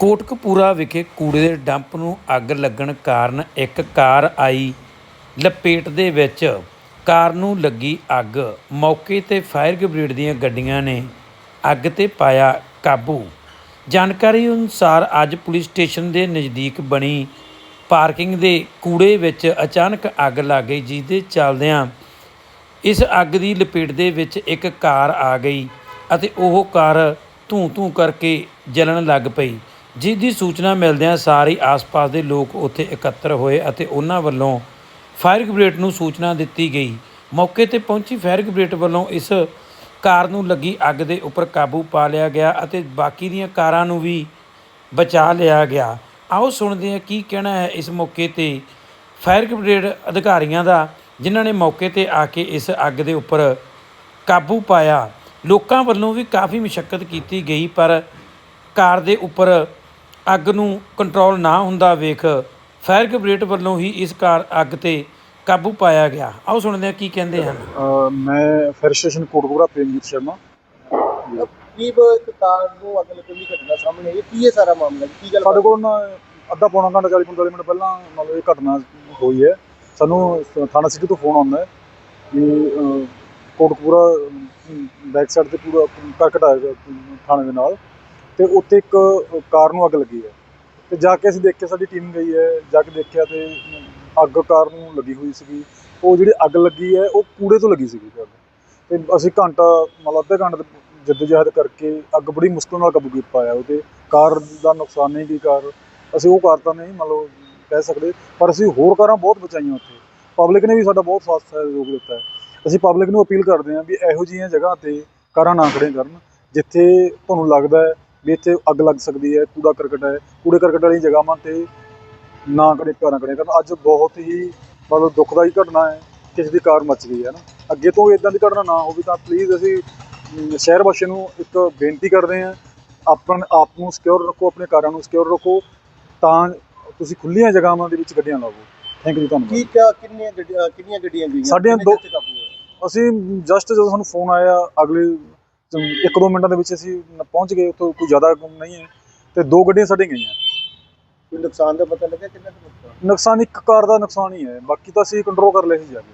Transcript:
ਕੋਟਕਪੂਰਾ ਵਿਖੇ ਕੂੜੇ ਦੇ ਡੰਪ ਨੂੰ ਅੱਗ ਲੱਗਣ ਕਾਰਨ ਇੱਕ ਕਾਰ ਆਈ। ਲਪੇਟ ਦੇ ਵਿੱਚ ਕਾਰ ਨੂੰ ਲੱਗੀ ਅੱਗ। ਮੌਕੇ ਤੇ ਫਾਇਰ ਬ੍ਰਿਗੇਡ ਦੀਆਂ ਗੱਡੀਆਂ ਨੇ ਅੱਗ ਤੇ ਪਾਇਆ ਕਾਬੂ। ਜਾਣਕਾਰੀ ਅਨੁਸਾਰ ਅੱਜ ਪੁਲਿਸ ਸਟੇਸ਼ਨ ਦੇ ਨਜ਼ਦੀਕ ਬਣੀ ਪਾਰਕਿੰਗ ਦੇ ਕੂੜੇ ਵਿੱਚ ਅਚਾਨਕ ਅੱਗ ਲੱਗ ਗਈ ਜਿਸ ਦੇ ਚੱਲਦਿਆਂ ਇਸ ਅੱਗ ਦੀ ਲਪੇਟ ਦੇ ਵਿੱਚ ਇੱਕ ਕਾਰ ਆ ਗਈ ਅਤੇ ਉਹ ਕਾਰ ਧੂੰ ਧੂੰ ਕਰਕੇ ਜਲਣ ਲੱਗ ਪਈ। ਜਿਸ ਦੀ ਸੂਚਨਾ ਮਿਲਦਿਆਂ ਸਾਰੇ ਆਸ-ਪਾਸ ਦੇ ਲੋਕ ਉੱਥੇ ਇਕੱਤਰ ਹੋਏ ਅਤੇ ਉਹਨਾਂ ਵੱਲੋਂ ਫਾਇਰ ਬ੍ਰਿਗੇਡ ਨੂੰ ਸੂਚਨਾ ਦਿੱਤੀ ਗਈ। ਮੌਕੇ ਤੇ ਪਹੁੰਚੀ ਫਾਇਰ ਬ੍ਰਿਗੇਡ ਵੱਲੋਂ ਇਸ ਕਾਰ ਨੂੰ ਲੱਗੀ ਅੱਗ ਦੇ ਉੱਪਰ ਕਾਬੂ ਪਾ ਲਿਆ ਗਿਆ ਅਤੇ ਬਾਕੀ ਦੀਆਂ ਕਾਰਾਂ ਨੂੰ ਵੀ ਬਚਾ ਲਿਆ ਗਿਆ। ਆਓ ਸੁਣਦੇ ਹਾਂ ਕੀ ਕਹਿਣਾ ਹੈ ਇਸ ਮੌਕੇ ਤੇ ਫਾਇਰ ਬ੍ਰਿਗੇਡ ਅਧਿਕਾਰੀਆਂ ਦਾ, ਜਿਨ੍ਹਾਂ ਨੇ ਮੌਕੇ ਤੇ ਆ ਕੇ ਇਸ ਅੱਗ ਦੇ ਉੱਪਰ ਕਾਬੂ ਪਾਇਆ। ਲੋਕਾਂ ਵੱਲੋਂ ਵੀ ਕਾਫੀ ਮੁਸ਼ਕਲ ਕੀਤੀ ਗਈ, ਪਰ ਕਾਰ ਦੇ ਉੱਪਰ ਅੱਗ ਨੂੰ ਕੰਟਰੋਲ ਨਾ ਹੁੰਦਾ ਵੇਖ ਫਾਇਰ ਬ੍ਰਿਗੇਡ ਵੱਲੋਂ ਹੀ ਇਸ ਕਾਰ ਅੱਗ ਤੇ ਕਾਬੂ ਪਾਇਆ ਗਿਆ। ਆਓ ਸੁਣਦੇ ਹਾਂ ਕੀ ਕਹਿੰਦੇ ਹਨ। ਮੈਂ ਫਾਇਰ ਸਟੇਸ਼ਨ ਕੋਟਕਪੂਰਾ ਪ੍ਰੇਮਜੀਤ ਸ਼ਰਮਾ। ਕੀ ਇੱਕ ਕਾਰ ਨੂੰ ਅੱਗ ਲੱਗਣ ਦੀ ਘਟਨਾ ਸਾਹਮਣੇ ਆਈ ਹੈ। ਕੀ ਇਹ ਸਾਰਾ ਮਾਮਲਾ ਜੀ? ਕੀ ਗੱਲ ਸਾਡੇ ਕੋਲ ਨਾ ਅੱਧਾ ਪੌਣਾ ਘੰਟਾ 40 45 ਮਿੰਟ ਪਹਿਲਾਂ ਮਤਲਬ ਇਹ ਘਟਨਾ ਹੋਈ ਹੈ। ਸਾਨੂੰ ਸ- ਥਾਣਾ ਸਿਟੀ ਤੋਂ ਫੋਨ ਆਉਂਦਾ ਹੈ ਕਿ ਕੋਟਕਪੂਰਾ ਬੈਕ ਸਾਈਡ ਤੇ ਪੂਰਾ ਕਰਕਟ ਆਇਆ ਥਾਣੇ ਦੇ ਨਾਲ। ਤੇ ਉੱਥੇ ਇੱਕ ਕਾਰ ਨੂੰ ਅੱਗ ਲੱਗੀ ਹੈ। ਤੇ ਜਾ ਕੇ ਅਸੀਂ ਦੇਖਿਆ ਸਾਡੀ ਟੀਮ ਗਈ ਹੈ, ਜਾ ਕੇ ਦੇਖਿਆ ਤੇ ਅੱਗ ਕਾਰ ਨੂੰ ਲੱਗੀ ਹੋਈ ਸੀਗੀ। ਉਹ ਜਿਹੜੀ ਅੱਗ ਲੱਗੀ ਹੈ, ਉਹ ਕੂੜੇ ਤੋਂ ਲੱਗੀ ਸੀਗੀ ਅੱਗ। ਤੇ ਅਸੀਂ ਘੰਟਾ, ਮਤਲਬ ਅੱਧੇ ਘੰਟੇ ਦੇ ਜਹਿਦ ਕਰਕੇ ਅੱਗ ਬੜੀ ਮੁਸ਼ਕਲ ਨਾਲ ਕਾਬੂ ਕੀਤਾ ਪਾਇਆ ਉਹਦੇ। ਕਾਰ ਦਾ ਨੁਕਸਾਨ ਨਹੀਂ ਕੀ ਕਾਰ। ਅਸੀਂ ਉਹ ਕਾਰ ਤਾਂ ਨਹੀਂ ਮਤਲਬ ਕਹਿ ਸਕਦੇ, ਪਰ ਅਸੀਂ ਹੋਰ ਕਾਰਾਂ ਬਹੁਤ ਬਚਾਈਆਂ ਉੱਥੇ। ਪਬਲਿਕ ਨੇ ਵੀ ਸਾਡਾ ਬਹੁਤ ਸਾਥ ਸਹਿਯੋਗ ਦਿੱਤਾ ਹੈ। ਅਸੀਂ ਪਬਲਿਕ ਨੂੰ ਅਪੀਲ ਕਰਦੇ ਹਾਂ ਵੀ ਇਹੋ ਜਿਹੀਆਂ ਜਗ੍ਹਾ ਤੇ ਕਾਰਾਂ ਨਾ ਖੜੀਆਂ ਕਰਨ, ਜਿੱਥੇ ਤੁਹਾਨੂੰ ਲੱਗਦਾ ਹੈ ਵੀ ਇੱਥੇ ਅੱਗ ਲੱਗ ਸਕਦੀ ਹੈ ਕੂੜਾ ਕਰਕਟ ਹੈ ਕੂੜੇ ਕਰਕਟ ਵਾਲੀ ਜਗ੍ਹਾਵਾਂ ਤੇ ਨਾ ਕਰੇ ਕਾਰਾਂ ਖੜੀਆਂ ਕਰਨ ਅੱਜ ਬਹੁਤ ਹੀ ਮਤਲਬ ਦੁਖਦਾਈ ਘਟਨਾ ਹੈ ਕਿਸੇ ਦੀ ਕਾਰ ਮੱਚ ਗਈ ਹੈ ਨਾ। ਅੱਗੇ ਤੋਂ ਇਦਾਂ ਦੀ ਘਟਨਾ ਨਾ ਹੋਵੇ ਤਾਂ ਪਲੀਜ਼ ਅਸੀਂ ਸ਼ਹਿਰ ਵਾਸੀਆਂ ਨੂੰ ਇੱਕ ਬੇਨਤੀ ਕਰਦੇ ਹਾਂ ਆਪਣ ਆਪ ਨੂੰ ਸਿਕਿਉਰ ਰੱਖੋ ਆਪਣੇ ਕਾਰਾਂ ਨੂੰ ਸਿਕਿਉਰ ਰੱਖੋ ਤਾਂ ਤੁਸੀਂ ਖੁੱਲੀਆਂ ਜਗ੍ਹਾਵਾਂ ਦੇ ਵਿੱਚ ਗੱਡੀਆਂ ਲਾਵੋ ਥੈਂਕ ਯੂ ਧੰਨਵਾਦ। ਕੀ ਕਿੰਨੀਆਂ ਗੱਡੀਆਂ ਕਿੰਨੀਆਂ ਗੱਡੀਆਂ ਗਈਆਂ? ਸਾਡੀਆਂ ਦੋ-? ਅਸੀਂ ਜਸਟ ਜਦੋਂ ਸਾਨੂੰ ਫੋਨ ਆਇਆ ਅਗਲੇ ਇੱਕ ਦੋ ਮਿੰਟਾਂ ਦੇ ਵਿੱਚ ਅਸੀਂ ਪਹੁੰਚ ਗਏ ਉੱਥੋਂ ਕੋਈ ਜ਼ਿਆਦਾ ਨਹੀਂ ਹੈ ਤੇ ਦੋ ਗੱਡੀਆਂ ਸਾਡੀਆਂ ਗਈਆਂ। ਕੋਈ ਨੁਕਸਾਨ ਦਾ ਪਤਾ ਲੱਗਿਆ ਕਿੰਨਾ ਕੁ ਨੁਕਸਾਨ? ਨੁਕਸਾਨ ਇੱਕ ਕਾਰ ਦਾ ਨੁਕਸਾਨ ਹੀ ਹੈ ਬਾਕੀ ਤਾਂ ਅਸੀਂ ਕੰਟਰੋਲ ਕਰ ਲਿਆ ਸੀ ਜਾ ਕੇ।